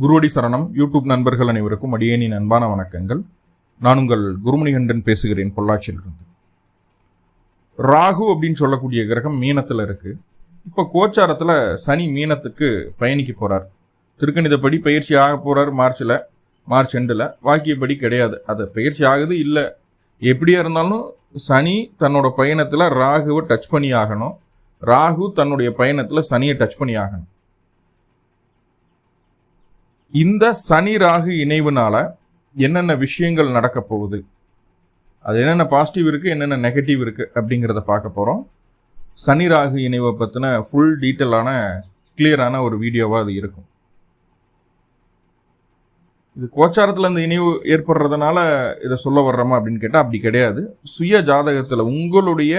குருவடி சரணம். யூடியூப் நண்பர்கள் அனைவருக்கும் அடியேனின் அன்பான வணக்கங்கள். நான் உங்கள் குருமணிகண்டன் பேசுகிறேன் பொள்ளாச்சியிலிருந்து. ராகு அப்படின்னு சொல்லக்கூடிய கிரகம் மீனத்தில் இருக்குது இப்போ கோச்சாரத்தில் சனி மீனத்துக்கு பயணிக்க போகிறார் திருக்கணிதப்படி பயிற்சி ஆக போகிறார் மார்ச்சில் மார்ச் எண்டில். வாக்கியப்படி கிடையாது. அது பயிற்சி ஆகுது இல்லை. எப்படியா இருந்தாலும் சனி தன்னோட பயணத்தில் ராகுவை டச் பண்ணி ஆகணும். ராகு தன்னுடைய பயணத்தில் சனியை டச் பண்ணி ஆகணும். இந்த சனி ராகு இணைவுனால என்னென்ன விஷயங்கள் நடக்க போகுது? அது என்னென்ன பாசிட்டிவ் இருக்குது என்னென்ன நெகட்டிவ் இருக்குது அப்படிங்கிறத பார்க்க போகிறோம் சனி ராகு இணைவை பற்றின ஃபுல் டீட்டெயிலான கிளியரான ஒரு வீடியோவாக அது இருக்கும். இது கோச்சாரத்தில் இந்த இணைவு ஏற்படுறதுனால இதை சொல்ல வர்றோமா அப்படின்னு கேட்டால் அப்படி கிடையாது. சுய ஜாதகத்தில் உங்களுடைய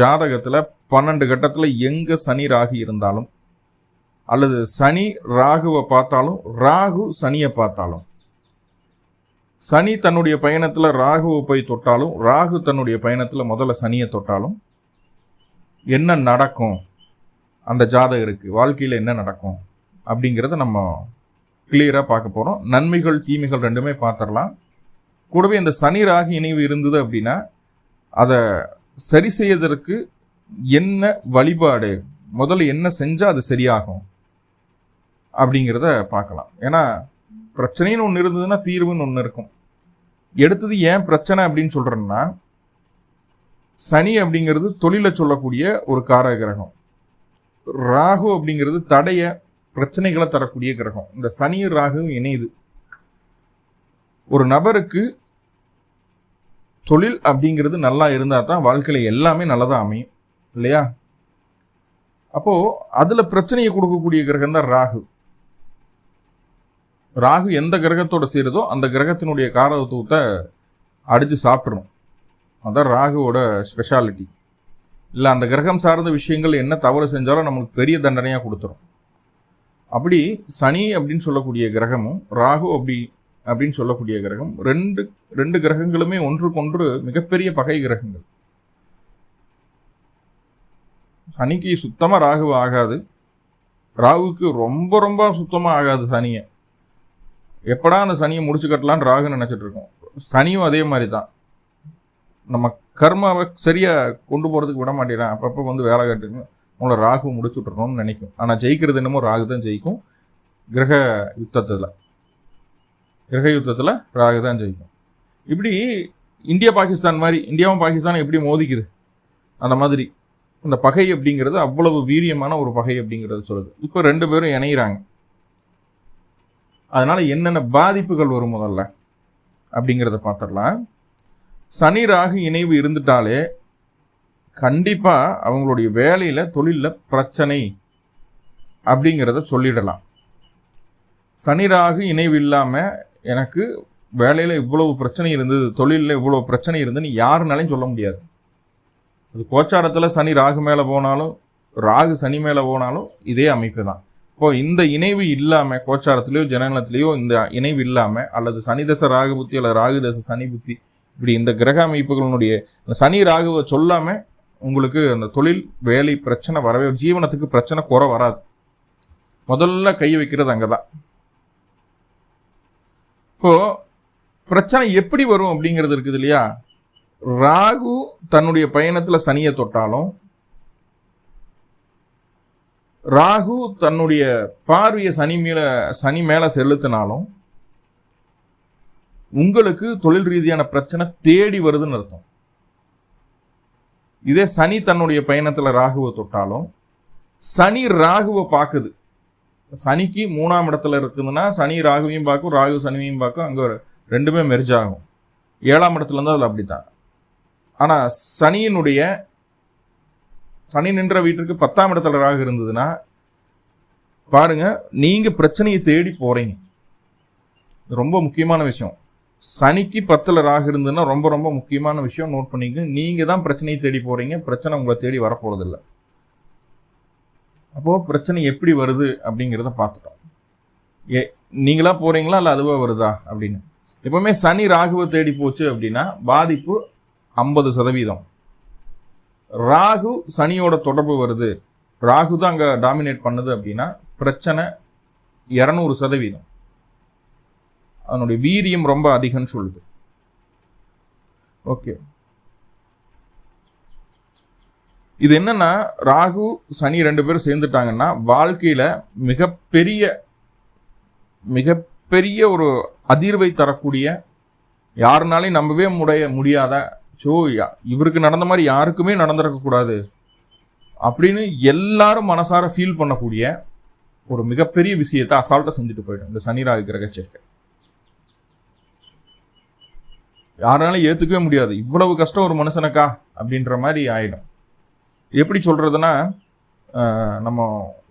ஜாதகத்தில் பன்னெண்டு கட்டத்தில் எங்கே சனி ராகு இருந்தாலும் அல்லது சனி ராகுவை பார்த்தாலும் ராகு சனியை பார்த்தாலும். சனி தன்னுடைய பயணத்தில் ராகுவை போய் தொட்டாலும் ராகு தன்னுடைய பயணத்தில் முதல்ல சனியை தொட்டாலும் என்ன நடக்கும்? அந்த ஜாதகருக்கு வாழ்க்கையில் என்ன நடக்கும்? அப்படிங்கிறத நம்ம கிளியராக பார்க்க போகிறோம் நன்மைகள் தீமைகள் ரெண்டுமே பார்த்துடலாம். கூடவே இந்த சனி ராகு இணைவு இருந்தது அப்படின்னா அதை சரி செய்வதற்கு என்ன வழிபாடு? முதல்ல என்ன செஞ்சால் அது சரியாகும்? அப்படிங்கிறத பார்க்கலாம். ஏன்னா பிரச்சனைன்னு ஒன்று இருந்ததுன்னா தீர்வுன்னு ஒன்று இருக்கும். எடுத்தது ஏன் பிரச்சனை அப்படின்னு சொல்கிறேன்னா சனி அப்படிங்கிறது தொழிலை சொல்லக்கூடிய ஒரு கார கிரகம். ராகு அப்படிங்கிறது தடைய பிரச்சனைகளை தரக்கூடிய கிரகம். இந்த சனியும் ராகுவும் இணையுது. ஒரு நபருக்கு தொழில் அப்படிங்கிறது நல்லா இருந்தால் தான் வாழ்க்கையில் எல்லாமே நல்லதாக அமையும் இல்லையா? அப்போது அதில் பிரச்சனையை கொடுக்கக்கூடிய கிரகம் தான் ராகு. ராகு எந்த கிரகத்தோட சேருதோ அந்த கிரகத்தினுடைய காரத்துவத்தை அடித்து சாப்பிட்றணும் அதான் ராகுவோட ஸ்பெஷாலிட்டி இல்லை அந்த கிரகம் சார்ந்த விஷயங்கள் என்ன தவறு செஞ்சாலும் நம்மளுக்கு பெரிய தண்டனையாக கொடுத்துரும். அப்படி சனி அப்படின்னு சொல்லக்கூடிய கிரகமும் ராகு அப்படி அப்படின்னு சொல்லக்கூடிய கிரகம் ரெண்டு ரெண்டு கிரகங்களுமே ஒன்றுக்கொன்று மிகப்பெரிய பகை கிரகங்கள். சனிக்கு சுத்தமாக ராகு ஆகாது. ராகுக்கு ரொம்ப ரொம்ப சுத்தமாக ஆகாது சனியை. எப்படா அந்த சனியை முடிச்சு கட்டலான்னு ராகு நினச்சிட்டு இருக்கோம். சனியும் அதே மாதிரி தான். நம்ம கர்மாவை சரியாக கொண்டு போகிறதுக்கு விட மாட்டேறான் அப்பப்போ வந்து வேலை கட்டுங்க உங்களை ராகு முடிச்சு விட்றணும்னு நினைக்கும். ஆனால் ஜெயிக்கிறது என்னமோ ராகு தான் ஜெயிக்கும். கிரக யுத்தத்தில். கிரக யுத்தத்தில் ராகு தான் ஜெயிக்கும். இப்படி இந்தியா பாகிஸ்தான் மாதிரி இந்தியாவும் பாகிஸ்தானும் எப்படி மோதிக்குது? அந்த மாதிரி. அந்த பகை அப்படிங்கிறது அவ்வளவு வீரியமான ஒரு பகை அப்படிங்கிறது சொல்லுது. இப்போ ரெண்டு பேரும் இணையிறாங்க. அதனால் என்னென்ன பாதிப்புகள் வரும் முதல்ல அப்படிங்கிறத பார்த்துடலாம். சனி ராகு இணைவு இருந்துட்டாலே கண்டிப்பாக அவங்களுடைய வேலையில் தொழிலில் பிரச்சனை அப்படிங்கிறத சொல்லிடலாம். சனி ராகு இணைவு இல்லாமல் எனக்கு வேலையில் இவ்வளவு பிரச்சனை இருந்தது தொழிலில் இவ்வளோ பிரச்சனை இருந்துன்னு யாருனாலையும் சொல்ல முடியாது. அது கோச்சாரத்தில் சனி ராகு மேலே போனாலும் ராகு சனி மேலே போனாலும் இதே அமைப்பு தான். இப்போ இந்த இணைவு இல்லாமல் கோச்சாரத்திலேயோ ஜனநலத்திலேயோ இந்த இணைவு இல்லாமல் அல்லது சனிதச ராகு புத்தி அல்லது ராகு தச சனி புத்தி இப்படி இந்த கிரக அமைப்புகளினுடைய சனி ராகுவை சொல்லாமல் உங்களுக்கு அந்த தொழில் வேலை பிரச்சனை வரவே ஜீவனத்துக்கு பிரச்சனை குறை வராது. முதல்ல கை வைக்கிறது அங்கே தான் இப்போ பிரச்சனை எப்படி வரும் அப்படிங்கிறது இருக்குது இல்லையா? ராகு தன்னுடைய பயணத்தில் சனியை தொட்டாலும் ராகு தன்னுடைய பார்வையை சனி மேலே சனி மேலே செலுத்தினாலும் உங்களுக்கு தொழில் ரீதியான பிரச்சனை தேடி வருதுன்னு அர்த்தம். இதே சனி தன்னுடைய பயணத்தில் ராகுவை தொட்டாலும் சனி ராகுவை பார்க்குது. சனிக்கு மூணாம் இடத்துல இருக்குதுன்னா சனி ராகுவையும் பார்க்கும் ராகு சனியையும் பார்க்கும் அங்கே ரெண்டுமே மெர்ஜ் ஆகும். ஏழாம் இடத்துல இருந்தால் அதில் அப்படித்தான். ஆனால் சனியினுடைய சனி நின்ற வீட்டிற்கு பத்தாம் இடத்துல ராகு இருந்ததுன்னா பாருங்க நீங்க பிரச்சனையை தேடி போறீங்க. ரொம்ப முக்கியமான விஷயம். சனிக்கு பத்தில் ராகு இருந்ததுன்னா ரொம்ப ரொம்ப முக்கியமான விஷயம் நோட் பண்ணிக்க நீங்க தான் பிரச்சனையை தேடி போறீங்க. பிரச்சனை உங்களை தேடி வரப்போறதில்ல. அப்போ பிரச்சனை எப்படி வருது அப்படிங்கிறத பார்த்துட்டோம். ஏ நீங்களா போறீங்களா இல்லை அதுவா வருதா அப்படின்னு. எப்பவுமே சனி ராகுவை தேடி போச்சு அப்படின்னா பாதிப்பு ஐம்பது சதவீதம். ராகு சனியோட தொடர்பு வருது. ராகு தான் அங்கே டாமினேட் பண்ணுது அப்படின்னா பிரச்சனை இரநூறு சதவீதம். அதனுடைய வீரியம் ரொம்ப அதிகம்னு சொல்லுது. ஓகே. இது என்னன்னா ராகு சனி ரெண்டு பேரும் சேர்ந்துட்டாங்கன்னா வாழ்க்கையில் மிகப்பெரிய மிகப்பெரிய ஒரு அதிர்வை தரக்கூடிய யாருனாலையும் நம்பவே முடிய முடியாத ஸோ இவருக்கு நடந்த மாதிரி யாருக்குமே நடந்திருக்கக்கூடாது அப்படின்னு எல்லாரும் மனசார ஃபீல் பண்ணக்கூடிய ஒரு மிகப்பெரிய விஷயத்தை அசால்ட்டாக செஞ்சுட்டு போயிடும். இந்த சனி ராகு கிரக சேர்க்கை. யாராலும் ஏற்றுக்கவே முடியாது. இவ்வளவு கஷ்டம் ஒரு மனுஷனுக்கா? அப்படின்ற மாதிரி ஆயிடும். எப்படி சொல்கிறதுன்னா நம்ம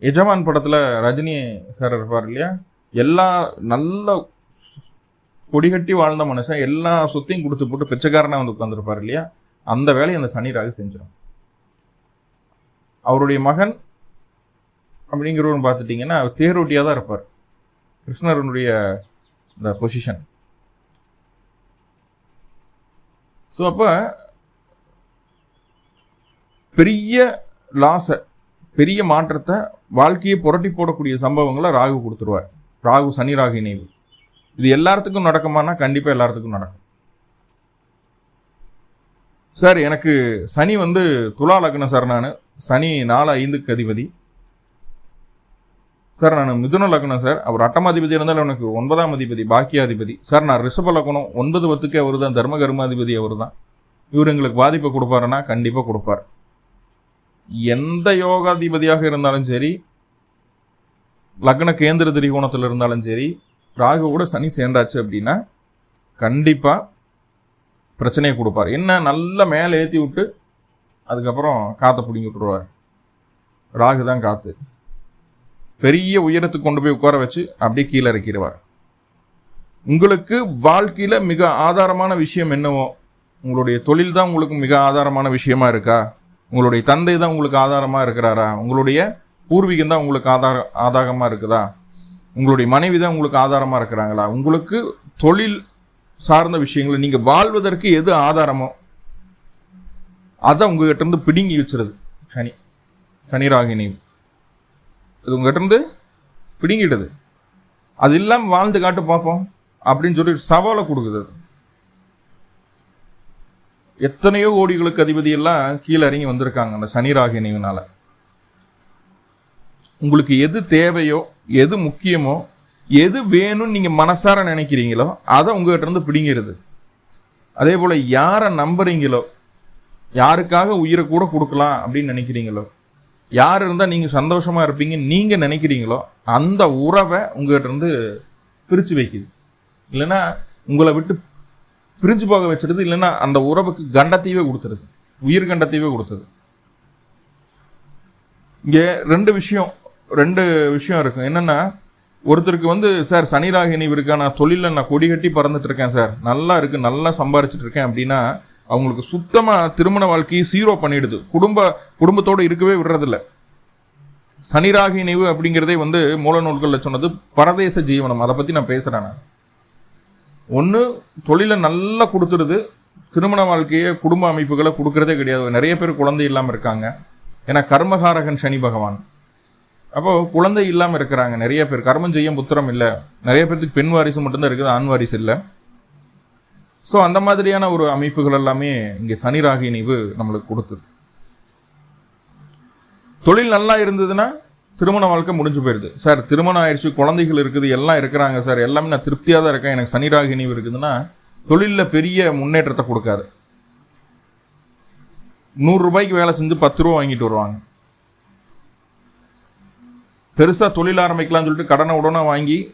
எஜமான் படத்தில் ரஜினி சார் இருப்பார் இல்லையா? எல்லா நல்ல கொடிகட்டி வாழ்ந்த மனுஷன் எல்லா சொத்தையும் கொடுத்து போட்டு பிச்சைக்காரனாக வந்து உட்காந்துருப்பார் இல்லையா? அந்த வேலையை அந்த சனி ராகு செஞ்சிடும் அவருடைய மகன் அப்படிங்கிறவன் பார்த்துட்டிங்கன்னா அவர் தேரோட்டியாக தான் இருப்பார். கிருஷ்ணரனுடைய இந்த பொசிஷன் ஸோ அப்போ பெரிய லாஸை பெரிய மாற்றத்தை வாழ்க்கையை புரட்டி போடக்கூடிய சம்பவங்களை ராகு கொடுத்துருவார். ராகு சனி ராகு இணைவு. இது எல்லாத்துக்கும் நடக்குமானா கண்டிப்பாக எல்லாத்துக்கும் நடக்கும். சார் எனக்கு சனி வந்து துலா லக்னம் சார் நான். சனி நாலு ஐந்துக்கு அதிபதி. சார் நான் மிதுன லக்னம் சார். அவர் அட்டமாதிபதி இருந்தாலும் எனக்கு ஒன்பதாம் அதிபதி பாக்கியாதிபதி. சார் நான் ரிஷப லக்னம் ஒன்பது பத்துக்கே அவர் தான் தர்ம கர்மாதிபதி அவர் தான் இவர் எங்களுக்கு பாதிப்பை கொடுப்பாருன்னா கண்டிப்பாக கொடுப்பார். எந்த யோகாதிபதியாக இருந்தாலும் சரி லக்ன கேந்திர திரிகோணத்தில் இருந்தாலும் சரி ராகு கூட சனி சேர்ந்தாச்சு அப்படின்னா கண்டிப்பாக பிரச்சனையை கொடுப்பார். என்ன? நல்ல மேலே ஏற்றி விட்டு அதுக்கப்புறம் காற்றை பிடிங்கி விட்டுருவார். ராகு தான் காற்று பெரிய உயரத்துக்கு கொண்டு போய் உட்கார வச்சு அப்படியே கீழே இறக்கிடுவார் உங்களுக்கு வாழ்க்கையில் மிக ஆதாரமான விஷயம் என்னவோ? உங்களுடைய தொழில் தான் உங்களுக்கு மிக ஆதாரமான விஷயமா இருக்கா? உங்களுடைய தந்தை தான் உங்களுக்கு ஆதாரமாக இருக்கிறாரா? உங்களுடைய பூர்வீகம் தான் உங்களுக்கு ஆதார ஆதாரமாக இருக்குதா? உங்களுடைய மனைவி தான் உங்களுக்கு ஆதாரமாக இருக்கிறாங்களா? உங்களுக்கு தொழில் சார்ந்த விஷயங்களை நீங்கள் வாழ்வதற்கு எது ஆதாரமோ அதை உங்ககிட்ட இருந்து பிடுங்கி வச்சுருது. சனி சனி ராகினி. இது உங்ககிட்ட இருந்து பிடுங்கிடுது. அது இல்லாமல் வாழ்ந்து காட்டு பார்ப்போம் அப்படின்னு சொல்லி சவாலை கொடுக்குது அது. எத்தனையோ கோடிகளுக்கு அதிபதி எல்லாம் கீழே இறங்கி வந்திருக்காங்க அந்த சனி ராகினிவினால் உங்களுக்கு எது தேவையோ எது முக்கியமோ எது வேணும்னு நீங்கள் மனசார நினைக்கிறீங்களோ அதை உங்ககிட்ட இருந்து பிடிங்கிறது அதே போல் யாரை நம்புறீங்களோ யாருக்காக உயிரை கூட கொடுக்கலாம் அப்படின்னு நினைக்கிறீங்களோ யார் இருந்தால் நீங்கள் சந்தோஷமாக இருப்பீங்க நீங்கள் நினைக்கிறீங்களோ அந்த உறவை உங்ககிட்ட இருந்து பிரித்து வைக்குது. இல்லைன்னா உங்களை விட்டு பிரிஞ்சு போக வச்சிருது இல்லைன்னா அந்த உறவுக்கு கண்டத்தையவே கொடுத்துருது. உயிர் கண்டத்தையவே கொடுத்தது. இங்கே ரெண்டு விஷயம் ரெண்டு விஷயம் இருக்கும். என்னென்னா ஒருத்தருக்கு வந்து சார் சனி ராகினி இருக்கா? நான் தொழிலில் நான் கொடி கட்டி பறந்துட்டு இருக்கேன் சார். நல்லா இருக்குது நல்லா சம்பாரிச்சிட்டு இருக்கேன் அப்படின்னா அவங்களுக்கு சுத்தமாக திருமண வாழ்க்கையை சீரோ பண்ணிடுது. குடும்ப குடும்பத்தோடு இருக்கவே விடுறதில்ல. சனி ராகி நினைவு அப்படிங்கிறதே வந்து மூல நூல்களில் சொன்னது பரதேச ஜீவனம். அதை பற்றி நான் பேசுகிறேன் நான். ஒன்று தொழிலை நல்லா கொடுத்துருது திருமண வாழ்க்கையை குடும்ப அமைப்புகளை கொடுக்கறதே கிடையாது. நிறைய பேர் குழந்தை இல்லாமல் இருக்காங்க. ஏன்னா கர்மகாரகன் சனி பகவான். அப்போ குழந்தை இல்லாமல் இருக்கிறாங்க நிறைய பேர். கர்மம் செய்யும் புத்திரம் இல்லை. நிறைய பேர்த்துக்கு பெண் வாரிசு மட்டும்தான் இருக்குது ஆண் வாரிசு இல்லை. ஸோ அந்த மாதிரியான ஒரு அமைப்புகள் எல்லாமே இங்கே சனி ராகி நினைவு நம்மளுக்கு கொடுத்தது. தொழில் நல்லா இருந்ததுன்னா திருமண வாழ்க்கை முடிஞ்சு போயிடுது சார் திருமணம் ஆயிடுச்சு குழந்தைகள் இருக்குது எல்லாம் இருக்கிறாங்க சார். எல்லாமே நான் திருப்தியாக தான் இருக்கேன். எனக்கு சனி ராகி நினைவு இருக்குதுன்னா தொழிலில் பெரிய முன்னேற்றத்தை கொடுக்காது. நூறு ரூபாய்க்கு வேலை செஞ்சு பத்து ரூபா வாங்கிட்டு வருவாங்க. பெருசாக தொழில் ஆரம்பிக்கலாம்னு சொல்லிட்டு கடனை உடனே வாங்கி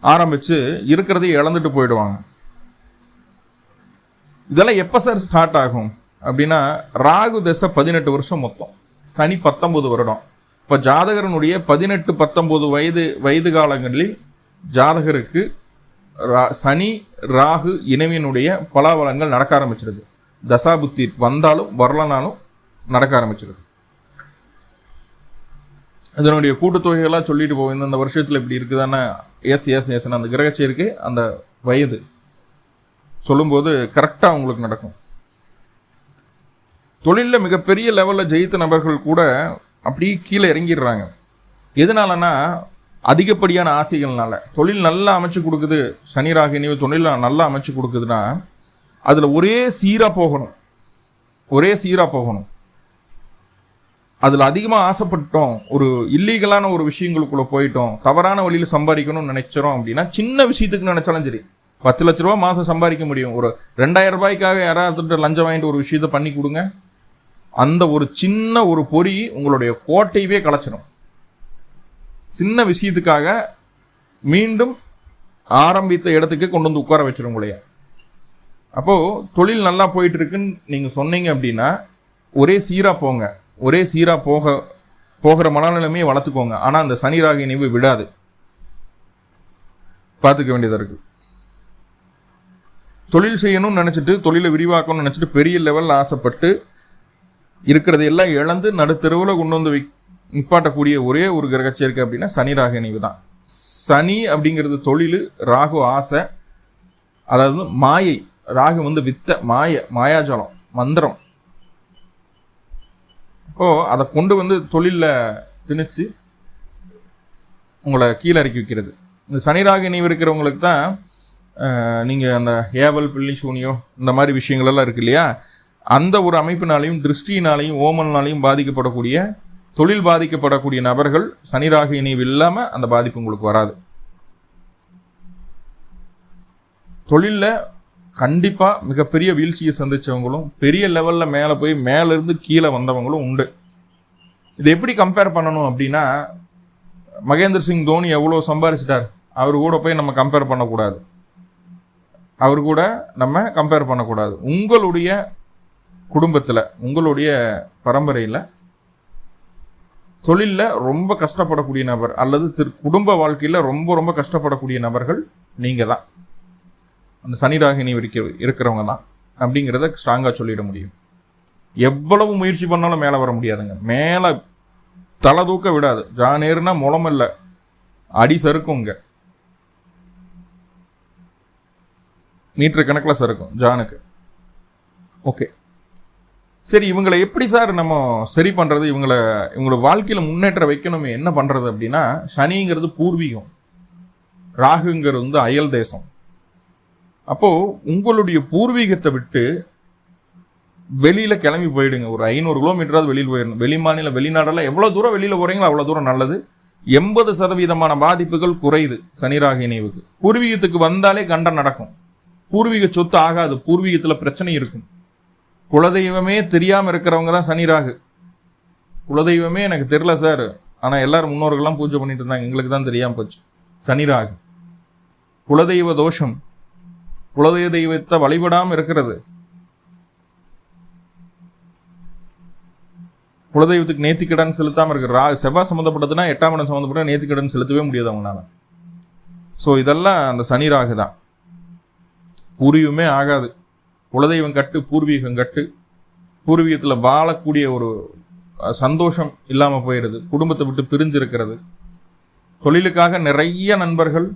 ஆரம்பித்து இருக்கிறதையும் இழந்துட்டு போயிடுவாங்க. இதெல்லாம் எப்போ சார் ஸ்டார்ட் ஆகும்? அப்படின்னா ராகு தசை பதினெட்டு வருஷம் மொத்தம். சனி பத்தொம்பது வருடம். இப்போ ஜாதகரனுடைய பதினெட்டு பத்தொம்பது வயது வயது காலங்களில் ஜாதகருக்கு ரா- சனி ராகு இணைவினுடைய பலாபலங்கள் நடக்க ஆரம்பிச்சிருது. தசாபுத்தி வந்தாலும் வரலனாலும் நடக்க ஆரம்பிச்சிருது. இதனுடைய கூட்டுத்தொகைகளாக சொல்லிட்டு போவோம் இந்த வருஷத்தில் இப்படி இருக்குதானே? எஸ் எஸ் எஸ் அந்த கிரகச்சேருக்கு அந்த வயது சொல்லும்போது கரெக்டாக உங்களுக்கு நடக்கும். தொழிலில் மிகப்பெரிய லெவலில் ஜெயித்த நபர்கள் கூட அப்படியே கீழே இறங்கிடுறாங்க. எதனாலனா அதிகப்படியான ஆசைகள்னால. தொழில் நல்லா அமைச்சு கொடுக்குது. சனி ராகினிவு தொழில் நல்லா அமைச்சு கொடுக்குதுன்னா அதில் ஒரே சீராக போகணும். ஒரே சீராக போகணும். அதில் அதிகமாக ஆசைப்பட்டோம். ஒரு இல்லீகலான ஒரு விஷயங்களுக்குள்ளே போயிட்டோம். தவறான வழியில் சம்பாதிக்கணும்னு நினைச்சிரோம் அப்படின்னா சின்ன விஷயத்துக்கு நினைச்சாலும் சரி. பத்து லட்ச ரூபா மாதம் சம்பாதிக்க முடியும். ஒரு ரெண்டாயிரம் ரூபாய்க்காக யாராவது லஞ்சம் வாங்கிட்டு ஒரு விஷயத்த பண்ணி கொடுங்க. அந்த ஒரு சின்ன ஒரு பொறி உங்களுடைய கோட்டையவே கலைச்சிடும் சின்ன விஷயத்துக்காக மீண்டும் ஆரம்பித்த இடத்துக்கு கொண்டு வந்து உட்கார வச்சிடும் உங்களைய. அப்போது தொழில் நல்லா போயிட்டு இருக்குன்னு நீங்கள் சொன்னீங்க அப்படின்னா ஒரே சீராக போங்க. ஒரே சீராக போக போகிற மனநிலைமையை வளர்த்துக்கோங்க. ஆனால் அந்த சனி ராகு நினைவு விடாது. பார்த்துக்க வேண்டியதாக இருக்குது தொழில் செய்யணும்னு நினச்சிட்டு தொழிலை விரிவாக்கணும்னு நினச்சிட்டு பெரிய லெவலில் ஆசைப்பட்டு இருக்கிறதையெல்லாம் இழந்து நடுத்தெருவில் கொண்டு வந்து நிப்பாட்டக்கூடிய ஒரே ஒரு கிரக சேர்க்கை அப்படின்னா சனி ராகு இணைவு தான். சனி அப்படிங்கிறது தொழில் ராகு ஆசை. அதாவது மாயை. ராகு வந்து வித்த மாய மாயாஜலம் மந்திரம். ஓ அதை கொண்டு வந்து தொழிலில் திணிச்சு உங்களை கீழே இறக்கி வைக்கிறது. இந்த சனி ராகு இணைவு இருக்கிறவங்களுக்கு தான் நீங்கள் அந்த ஏவல் பிள்ளி சூனியோ இந்த மாதிரி விஷயங்களெல்லாம் இருக்கு இல்லையா? அந்த ஒரு அமைப்பினாலையும் திருஷ்டினாலையும் ஓமனாலையும் பாதிக்கப்படக்கூடிய தொழில் பாதிக்கப்படக்கூடிய நபர்கள் சனிராக இணைவு இல்லாமல் அந்த பாதிப்பு உங்களுக்கு வராது. தொழிலில் கண்டிப்பாக மிகப்பெரிய வீழ்ச்சியை சந்தித்தவங்களும் பெரிய லெவலில் மேலே போய் மேலேருந்து கீழே வந்தவங்களும் உண்டு. இதை எப்படி கம்பேர் பண்ணணும் அப்படின்னா மகேந்திர சிங் தோனி எவ்வளோ சம்பாரிச்சிட்டார்? அவர் கூட போய் நம்ம கம்பேர் பண்ணக்கூடாது. அவர் கூட நம்ம கம்பேர் பண்ணக்கூடாது. உங்களுடைய குடும்பத்தில் உங்களுடைய பரம்பரையில் தொழிலில் ரொம்ப கஷ்டப்படக்கூடிய நபர் அல்லது திரு குடும்ப வாழ்க்கையில் ரொம்ப ரொம்ப கஷ்டப்படக்கூடிய நபர்கள் நீங்கள் தான் அந்த சனிராகினி இருக்க இருக்கிறவங்க தான் அப்படிங்கிறத ஸ்ட்ராங்காக சொல்லிட முடியும். எவ்வளவு முயற்சி பண்ணாலும் மேலே வர முடியாதுங்க. மேலே தலை தூக்க விடாது. ஜானேர்னா முளம் இல்லை அடி சறுக்குங்க மீட்டர் கணக்கில் சறுக்கும் ஜானுக்கு. ஓகே சரி இவங்களை எப்படி சார் நம்ம சரி பண்ணுறது இவங்களை இவங்களோட வாழ்க்கையில் முன்னேற்ற வைக்கணுமே என்ன பண்ணுறது அப்படின்னா சனிங்கிறது பூர்வீகம். ராகுங்கிறது வந்து அயல் தேசம். அப்போது உங்களுடைய பூர்வீகத்தை விட்டு வெளியில் கிளம்பி போயிடுங்க. ஒரு ஐநூறு கிலோமீட்டராவது வெளியில் போயிடணும். வெளி மாநில வெளிநாடெல்லாம் எவ்வளோ தூரம் வெளியில் போகிறீங்களோ அவ்வளோ தூரம் நல்லது. எண்பது சதவீதமான பாதிப்புகள் குறையுது சனிராக இணைவுக்கு. பூர்வீகத்துக்கு வந்தாலே கண்டம் நடக்கும். பூர்வீக சொத்து ஆகாது. பூர்வீகத்தில் பிரச்சனை இருக்கும். குலதெய்வமே தெரியாமல் இருக்கிறவங்க தான் சனிராகு. குலதெய்வமே எனக்கு தெரில சார் ஆனால் எல்லாரும் முன்னோர்கள்லாம் பூஜை பண்ணிட்டு இருந்தாங்க. எங்களுக்கு தான் தெரியாமல் போச்சு. சனிராகு. குலதெய்வ தோஷம். குலதெய்வ தெய்வத்தை வழிபடாமல் இருக்கிறது. குலதெய்வத்துக்கு நேத்திக்கடன் செலுத்தாமல் இருக்கிற ரா செவ்வாய் சம்மந்தப்பட்டதுன்னா எட்டாம் இடம் சம்மந்தப்பட்ட நேத்திக்கடன் செலுத்தவே முடியாது அவங்களால. ஸோ இதெல்லாம் அந்த சனி ராகு தான். பூர்வீகமே ஆகாது. குலதெய்வம் கட்டு பூர்வீகம் கட்டு. பூர்வீகத்தில் வாழக்கூடிய ஒரு சந்தோஷம் இல்லாமல் போயிடுது. குடும்பத்தை விட்டு பிரிஞ்சிருக்கிறது. தொழிலுக்காக நிறைய நண்பர்கள்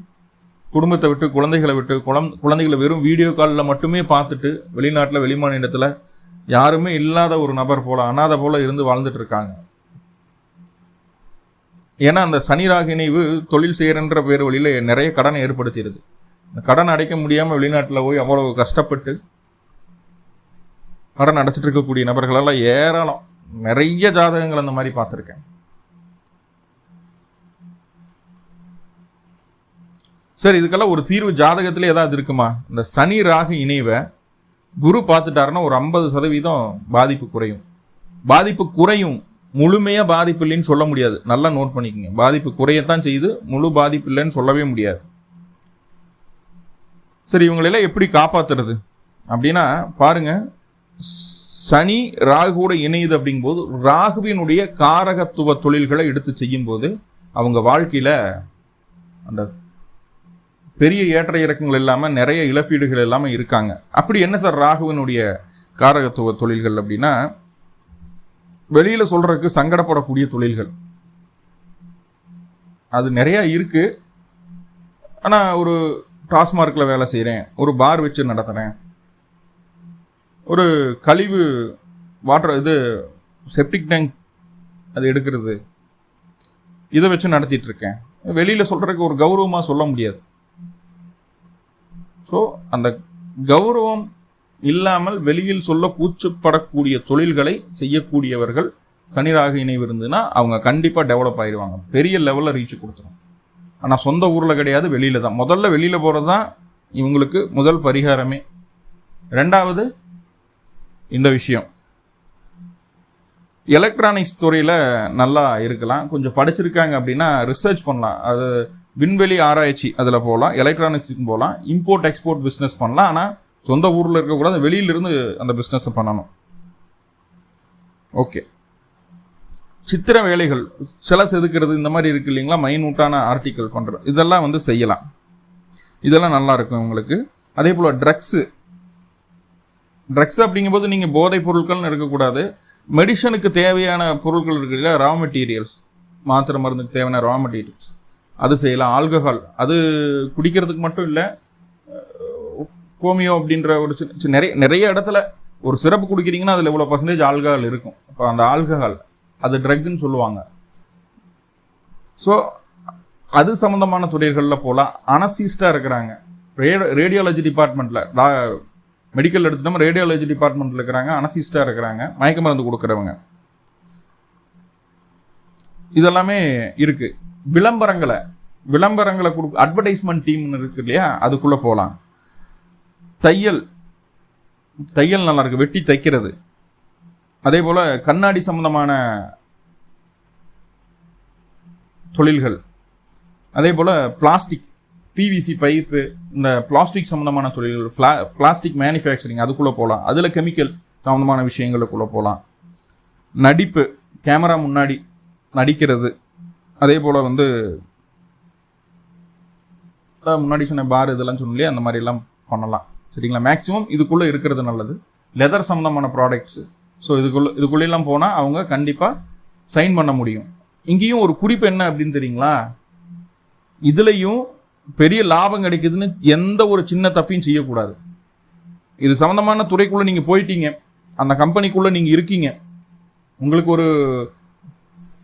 குடும்பத்தை விட்டு குழந்தைகளை விட்டு குழந் குழந்தைகளை வெறும் வீடியோ காலில் மட்டுமே பார்த்துட்டு வெளிநாட்டில் வெளிமாநிலத்தில் யாருமே இல்லாத ஒரு நபர் போல அனாத போல இருந்து வாழ்ந்துட்டு இருக்காங்க. ஏன்னா அந்த சனிராக இணைவு தொழில் செய்கிறன்ற பேர் வழியில் நிறைய கடனை ஏற்படுத்திடுது. இந்த கடன் அடைக்க முடியாமல் வெளிநாட்டில் போய் அவ்வளோ கஷ்டப்பட்டு கடன் அடைச்சிட்டு இருக்கக்கூடிய நபர்களெல்லாம் ஏராளம். நிறைய ஜாதகங்கள் அந்த மாதிரி பார்த்துருக்கேன். சரி இதுக்கெல்லாம் ஒரு தீர்வு ஜாதகத்தில் ஏதாவது இருக்குமா? இந்த சனி ராகு இணைவை குரு பார்த்துட்டாருன்னா ஒரு ஐம்பது சதவீதம் பாதிப்பு குறையும். பாதிப்பு குறையும். முழுமையாக பாதிப்பு இல்லைன்னு சொல்ல முடியாது. நல்லா நோட் பண்ணிக்கோங்க. பாதிப்பு குறையத்தான் செய்யுது. முழு பாதிப்பு இல்லைன்னு சொல்லவே முடியாது. சரி இவங்களெல்லாம் எப்படி காப்பாத்துறது? அப்படின்னா பாருங்க. சனி ராகுவோட இணையுது அப்படிங்கும்போது ராகுவினுடைய காரகத்துவ தொழில்களை எடுத்து செய்யும்போது அவங்க வாழ்க்கையில் அந்த பெரிய ஏற்ற இறக்கங்கள் இல்லாமல் நிறைய இழப்பீடுகள் இல்லாமல் இருக்காங்க. அப்படி என்ன சார் ராகுவினுடைய காரகத்துவ தொழில்கள் அப்படின்னா வெளியில் சொல்கிறதுக்கு சங்கடப்படக்கூடிய தொழில்கள். அது நிறையா இருக்குது ஆனால் ஒரு டாஸ்மார்க்கில் வேலை செய்கிறேன் ஒரு பார் வச்சு நடத்துகிறேன் ஒரு கழிவு வாட்டர் இது செப்டிக் டேங்க் அது எடுக்கிறது இதை வச்சு நடத்திட்டு இருக்கேன். வெளியில் சொல்கிறதுக்கு ஒரு கௌரவமாக சொல்ல முடியாது. ஸோ அந்த கௌரவம் இல்லாமல் வெளியில் சொல்ல கூச்சப்படக்கூடிய தொழில்களை செய்யக்கூடியவர்கள் சனிராக இணைவு இருந்ததுன்னா அவங்க கண்டிப்பாக டெவலப் ஆயிடுவாங்க பெரிய லெவலில் ரீச் கொடுத்துரும். ஆனால் சொந்த ஊரில் கிடையாது வெளியில் தான். முதல்ல வெளியில் போகிறது தான் இவங்களுக்கு முதல் பரிகாரமே. ரெண்டாவது இந்த விஷயம். எலக்ட்ரானிக்ஸ் துறையில் நல்லா இருக்கலாம். கொஞ்சம் படிச்சிருக்காங்க அப்படின்னா ரிசர்ச் பண்ணலாம். அது விண்வெளி ஆராய்ச்சி அதில் போகலாம் எலக்ட்ரானிக்ஸுக்கு போகலாம் இம்போர்ட் எக்ஸ்போர்ட் பிஸ்னஸ் பண்ணலாம். ஆனால் சொந்த ஊரில் இருக்கக்கூடாது வெளியிலிருந்து அந்த பிஸ்னஸை பண்ணணும். ஓகே சித்திர வேலைகள் சில செதுக்கிறது இந்த மாதிரி இருக்கு இல்லைங்களா? மைனூட்டான ஆர்டிக்கல் பண்ணுறது இதெல்லாம் வந்து செய்யலாம். இதெல்லாம் நல்லா இருக்கும் உங்களுக்கு. அதே போல் ட்ரக்ஸு ட்ரக்ஸ் அப்படிங்கும்போது நீங்கள் போதைப் பொருட்கள்னு இருக்கக்கூடாது. மெடிசனுக்கு தேவையான பொருட்கள் இருக்கு இல்லையா? ரா மெட்டீரியல்ஸ் மாத்திரை மருந்துக்கு தேவையான ரா மெட்டீரியல்ஸ் அது செய்யலாம். ஆல்கஹால். அது குடிக்கிறதுக்கு மட்டும் இல்லை கோமியோ அப்படின்ற ஒரு சின்ன நிறைய நிறைய இடத்துல ஒரு சிறப்பு குடிக்கிறீங்கன்னா அதில் இவ்வளோ பர்சன்டேஜ் ஆல்கஹால் இருக்கும். இப்போ அந்த ஆல்கஹால் அது ட்ரக்குன்னு சொல்லுவாங்க. ஸோ அது சம்மந்தமான துறைகளில் போகலாம் அனசிஸ்டாக இருக்கிறாங்க. ரேடியாலஜி டிபார்ட்மெண்ட்டில் மெடிக்கல் எடுத்துட்டோம் ரேடியாலஜி டிபார்ட்மெண்ட்டில் இருக்கிறாங்க அனசிஸ்டாக இருக்கிறாங்க மயக்க மருந்து கொடுக்குறவங்க. இதெல்லாமே இருக்குது விளம்பரங்களை விளம்பரங்களை கொடு அட்வர்டைஸ்மெண்ட் டீம்னு இருக்கு இல்லையா? அதுக்குள்ளே போகலாம் தையல் தையல் நல்லா இருக்கு வெட்டி தைக்கிறது. அதே போல் கண்ணாடி சம்மந்தமான தொழில்கள். அதே போல் பிளாஸ்டிக் பிவிசி பைப்பு இந்த பிளாஸ்டிக் சம்மந்தமான தொழில்கள் ஃப்ளா பிளாஸ்டிக் மேனுஃபேக்சரிங் அதுக்குள்ளே போகலாம் அதில் கெமிக்கல் சம்மந்தமான விஷயங்களுக்குள்ளே போகலாம் நடிப்பு கேமரா முன்னாடி நடிக்கிறது. அதே போல் வந்து முன்னாடி சொன்ன பார் இதெல்லாம் சொன்னலையே அந்த மாதிரிலாம் பண்ணலாம். சரிங்களா? மேக்ஸிமம் இதுக்குள்ளே இருக்கிறது நல்லது. லெதர் சம்மந்தமான ப்ராடக்ட்ஸு ஸோ இதுக்குள்ளே இதுக்குள்ளெல்லாம் போனால் அவங்க கண்டிப்பாக சைன் பண்ண முடியும். இங்கேயும் ஒரு குறிப்பு என்ன அப்படின்னு தெரியுங்களா? இதுலேயும் பெரிய லாபம் கிடைக்குதுன்னு எந்த ஒரு சின்ன தப்பையும் செய்யக்கூடாது. இது சம்மந்தமான துறைக்குள்ளே நீங்கள் போயிட்டீங்க. அந்த கம்பெனிக்குள்ளே நீங்கள் இருக்கீங்க. உங்களுக்கு ஒரு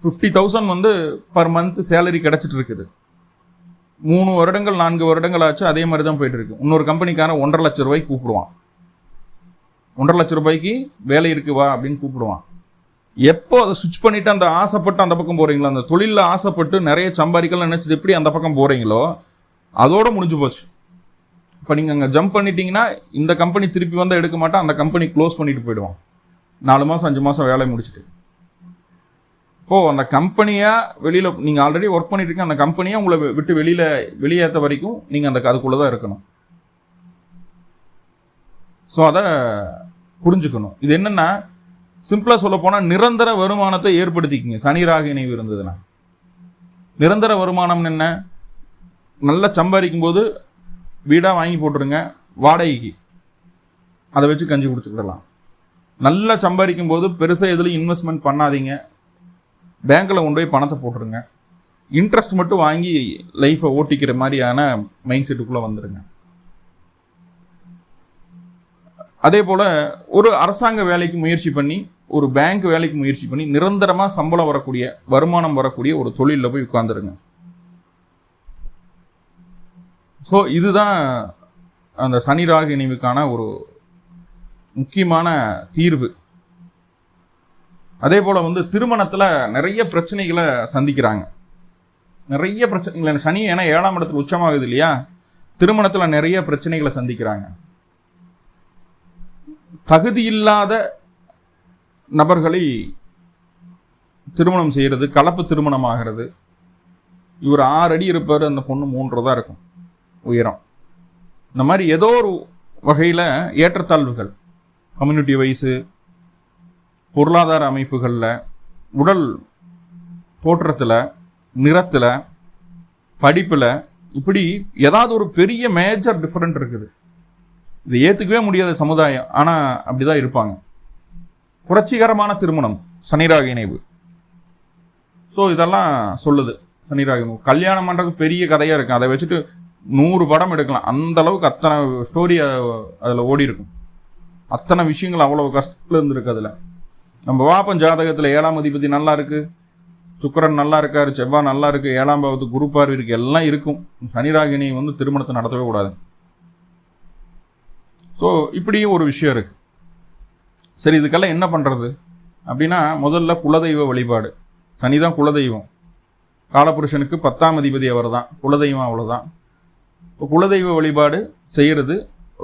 ஃபிஃப்டி தௌசண்ட் வந்து பர் மந்த் சேலரி கிடச்சிட்டு இருக்குது. மூணு வருடங்கள் நான்கு வருடங்கள் ஆச்சு அதே மாதிரி தான் போயிட்டு இருக்கு. இன்னொரு கம்பெனிக்காரன் ஒன்றரை லட்ச ரூபாய்க்கு கூப்பிடுவான். ஒன்றரை லட்ச ரூபாய்க்கு வேலை இருக்கு வா அப்படின்னு கூப்பிடுவான். எப்போ அதை சுவிட்ச் பண்ணிட்டு அந்த ஆசைப்பட்டு அந்த பக்கம் போறீங்களோ அந்த தொழிலில் ஆசைப்பட்டு நிறைய சம்பாதிக்கலாம் நினச்சிட்டு எப்படி அந்த பக்கம் போறீங்களோ அதோட முடிஞ்சு போச்சு. இப்போ நீங்கள் அங்கே ஜம்ப் பண்ணிட்டீங்கன்னா இந்த கம்பெனி திருப்பி வந்தால் எடுக்க மாட்டேன் அந்த கம்பெனி க்ளோஸ் பண்ணிட்டு போயிடுவான். நாலு மாதம் அஞ்சு மாதம் வேலையை முடிச்சுட்டு. அப்போது அந்த கம்பெனியாக வெளியில் நீங்கள் ஆல்ரெடி ஒர்க் பண்ணிட்டு இருக்க அந்த கம்பெனியை உங்களை விட்டு வெளியில் வெளியேற்ற வரைக்கும் நீங்கள் அந்த அதுக்குள்ளே தான் இருக்கணும். ஸோ அதை புரிஞ்சுக்கணும். இது என்னென்னா சிம்பிளாக சொல்ல போனால் நிரந்தர வருமானத்தை ஏற்படுத்திக்கிங்க. சனி ராகு இணைவு இருந்ததுன்னா. நிரந்தர வருமானம் என்ன? நல்லா சம்பாதிக்கும் போது வீடாக வாங்கி போட்டுருங்க. வாடகைக்கு. அதை வச்சு கஞ்சி குடிச்சுக்கிடலாம். நல்லா சம்பாதிக்கும் போது பெருசாக எதுலையும் இன்வெஸ்ட்மெண்ட் பண்ணாதீங்க. பேங்க்கில் கொண்டு போய் பணத்தை போட்டுருங்க. இன்ட்ரெஸ்ட் மட்டும் வாங்கி லைஃப்பை ஓட்டிக்கிற மாதிரியான மைண்ட் செட்டுக்குள்ளே வந்துடுங்க அதே போல் ஒரு அரசாங்க வேலைக்கு முயற்சி பண்ணி ஒரு பேங்க் வேலைக்கு முயற்சி பண்ணி நிரந்தரமாக சம்பளம் வரக்கூடிய வருமானம் வரக்கூடிய ஒரு தொழிலில் போய் உட்காந்துருங்க ஸோ இதுதான் அந்த சனி ராகு இணைவுக்கான ஒரு முக்கியமான தீர்வு. அதே போல் வந்து திருமணத்தில் நிறைய பிரச்சனைகளை சந்திக்கிறாங்க. நிறைய பிரச்சனைகளை சனி ஏன்னா ஏழாம் இடத்துல உச்சமாகுது இல்லையா? திருமணத்தில் நிறைய பிரச்சனைகளை சந்திக்கிறாங்க. தகுதி இல்லாத நபர்களை திருமணம் செய்கிறது கலப்பு திருமணம் ஆகிறது இவர் ஆறு அடி இருப்பார் அந்த பொண்ணு மூன்று தான் இருக்கும் உயரம். இந்த மாதிரி ஏதோ ஒரு வகையில் ஏற்றத்தாழ்வுகள் கம்யூனிட்டி வைஸு பொருளாதார அமைப்புகளில் உடல் தோற்றத்தில் நிறத்தில் படிப்பில் இப்படி ஏதாவது ஒரு பெரிய மேஜர் டிஃப்ரெண்ட் இருக்குது. இதை ஏற்றுக்கவே முடியாத சமுதாயம். ஆனால் அப்படி தான் இருப்பாங்க. புரட்சிகரமான திருமணம் சனிராக இணைவு. ஸோ இதெல்லாம் சொல்லுது சனிராக இணைவு. கல்யாணம் பண்ணுறது பெரிய கதையாக இருக்கும் அதை வச்சுட்டு நூறு படம் எடுக்கலாம். அந்த அளவுக்கு அத்தனை ஸ்டோரி அதில் ஓடி இருக்கும் அத்தனை விஷயங்கள் அவ்வளோ கஷ்டத்தில் இருந்திருக்கு அதில். நம்ம வாப்பம் ஜாதகத்தில் ஏழாம் அதிபதி நல்லா இருக்குது சுக்கரன் நல்லா இருக்காரு செவ்வாய் நல்லா இருக்குது ஏழாம் பாவத்து குரு பார்வை எல்லாம் இருக்கும். சனிராகினி வந்து திருமணத்தை நடத்தவே கூடாது. ஸோ இப்படியும் ஒரு விஷயம் இருக்குது சரி இதுக்கெல்லாம் என்ன பண்ணுறது அப்படின்னா முதல்ல குலதெய்வ வழிபாடு. சனி தான் குலதெய்வம். காலபுருஷனுக்கு பத்தாம் அதிபதி அவர் தான் குலதெய்வம் அவ்வளோதான் இப்போ குலதெய்வ வழிபாடு செய்கிறது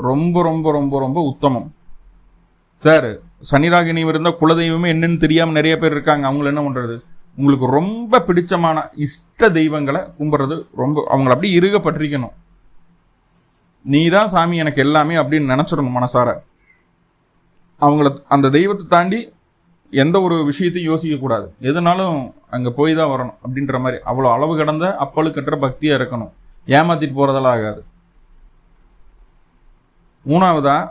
ரொம்ப ரொம்ப ரொம்ப ரொம்ப உத்தமம். சார் சனிராகினி இருந்தால் குலதெய்வமே என்னன்னு தெரியாமல் நிறைய பேர் இருக்காங்க. அவங்கள என்ன பண்ணுறது உங்களுக்கு ரொம்ப பிடிச்சமான இஷ்ட தெய்வங்களை கும்பிட்றது ரொம்ப அவங்கள அப்படியே இருக பற்றிக்கணும் நீ தான் சாமி எனக்கு எல்லாமே அப்படின்னு நினச்சிடணும் மனசார. அவங்கள அந்த தெய்வத்தை தாண்டி எந்த ஒரு விஷயத்தையும் யோசிக்கக்கூடாது எதுனாலும் அங்கே போய் தான் வரணும் அப்படின்ற மாதிரி. அவ்வளோ அளவு கடந்த அப்பளு கட்டுற பக்தியாக இருக்கணும். ஏமாற்றிட்டு போகிறதெல்லாம் ஆகாது. மூணாவதாக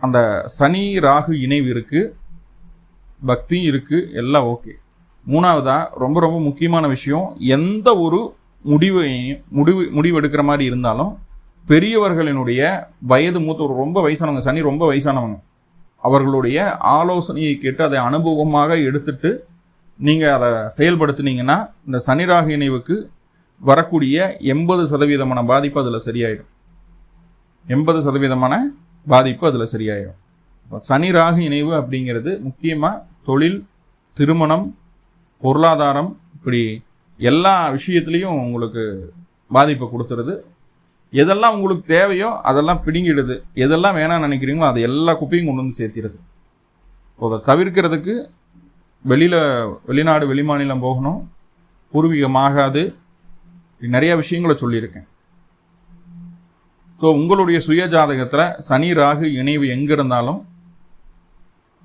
அந்த சனி ராகு இணைவு இருக்குது பக்தியும் இருக்குது எல்லாம் ஓகே. மூணாவதாக ரொம்ப ரொம்ப முக்கியமான விஷயம். எந்த ஒரு முடிவையும் முடிவு முடிவு எடுக்கிற மாதிரி இருந்தாலும் பெரியவர்களினுடைய வயது மூத்த ஒரு ரொம்ப வயசானவங்க சனி ரொம்ப வயசானவங்க அவர்களுடைய ஆலோசனையை கேட்டு அதை அனுபவமாக எடுத்துட்டு நீங்கள் அதை செயல்படுத்துனீங்கன்னா இந்த சனி ராகு இணைவுக்கு வரக்கூடிய எண்பது சதவீதமான பாதிப்பு அதில் சரியாயிடும். எண்பது சதவீதமான பாதிப்பு அதில் சரியாயிடும் இப்போ சனி ராகு இணைவு அப்படிங்கிறது முக்கியமாக தொழில் திருமணம் பொருளாதாரம் இப்படி எல்லா விஷயத்துலேயும் உங்களுக்கு பாதிப்பை கொடுத்துருது. எதெல்லாம் உங்களுக்கு தேவையோ அதெல்லாம் பிடுங்கிடுது. எதெல்லாம் வேணாம்னு நினைக்கிறீங்களோ அது எல்லா குப்பையும் கொண்டு வந்து சேர்த்திடுது அதை தவிர்க்கிறதுக்கு வெளியில் வெளிநாடு வெளிமாநிலம் போகணும். பூர்வீகமாகாது. நிறைய விஷயங்களை சொல்லியிருக்கேன். ஸோ உங்களுடைய சுய ஜாதகத்தில் சனி ராகு இணைவு எங்கே இருந்தாலும்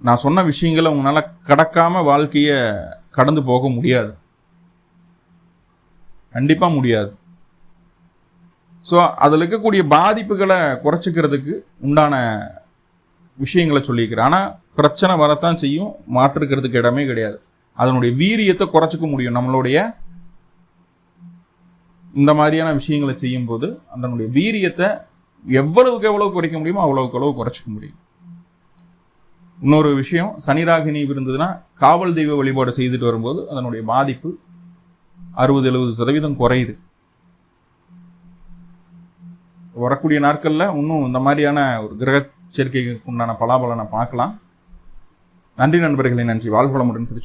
நான் சொன்ன விஷயங்களை உங்களால் கடக்காமல் வாழ்க்கையை கடந்து போக முடியாது. கண்டிப்பாக முடியாது. ஸோ அதில் இருக்கக்கூடிய பாதிப்புகளை குறைச்சிக்கிறதுக்கு உண்டான விஷயங்களை சொல்லியிருக்கிறேன். ஆனால் பிரச்சனை வரத்தான் செய்யும் மாற்றுக்கிறதுக்கு இடமே கிடையாது. அதனுடைய வீரியத்தை குறைச்சிக்க முடியும். நம்மளுடைய இந்த மாதிரியான விஷயங்களை செய்யும்போது அதனுடைய வீரியத்தை எவ்வளவுக்கு எவ்வளவு குறைக்க முடியுமோ அவ்வளவுக்கு அளவு குறைச்சிக்க முடியும். இன்னொரு விஷயம் சனிராகினி இருந்ததுன்னா காவல் தெய்வ வழிபாடு செய்துட்டு வரும்போது அதனுடைய பாதிப்பு அறுபது எழுபது சதவீதம் குறையுது. வரக்கூடிய நாட்களில் இன்னும் இந்த மாதிரியான ஒரு கிரக சேர்க்கைக்கு உண்டான பலாபலனை பார்க்கலாம். நன்றி நண்பர்களே நன்றி. வாழ்வளமுடன் திருச்சி